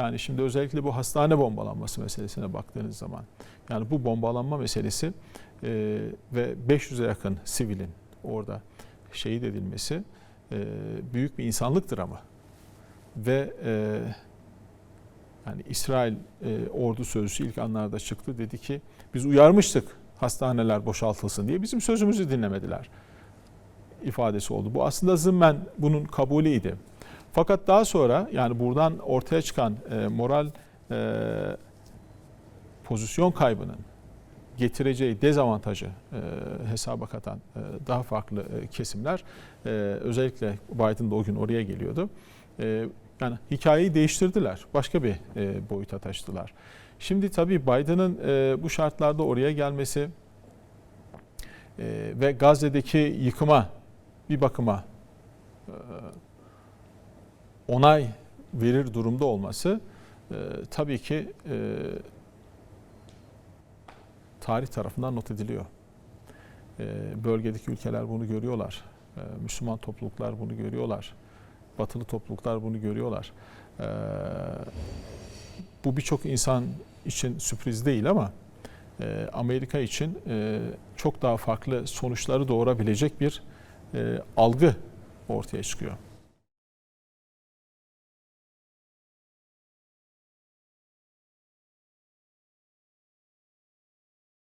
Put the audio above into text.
Yani şimdi özellikle bu hastane bombalanması meselesine baktığınız zaman yani bu bombalanma meselesi e, ve 500'e yakın sivilin orada şehit edilmesi e, büyük bir insanlık dramı ve e, yani İsrail e, ordu sözcüsü ilk anlarda çıktı dedi ki biz uyarmıştık hastaneler boşaltılsın diye bizim sözümüzü dinlemediler ifadesi oldu. Bu aslında zımmen bunun kabulüydü. Fakat daha sonra yani buradan ortaya çıkan e, moral e, pozisyon kaybının getireceği dezavantajı e, hesaba katan e, daha farklı e, kesimler e, özellikle Biden de o gün oraya geliyordu. E, yani hikayeyi değiştirdiler. Başka bir e, boyuta taşıdılar. Şimdi tabii Biden'ın e, bu şartlarda oraya gelmesi e, ve Gazze'deki yıkıma bir bakıma e, onay verir durumda olması e, tabii ki e, tarih tarafından not ediliyor. E, bölgedeki ülkeler bunu görüyorlar. E, Müslüman topluluklar bunu görüyorlar. Batılı topluluklar bunu görüyorlar. E, bu birçok insan için sürpriz değil ama e, Amerika için e, çok daha farklı sonuçları doğurabilecek bir e, algı ortaya çıkıyor.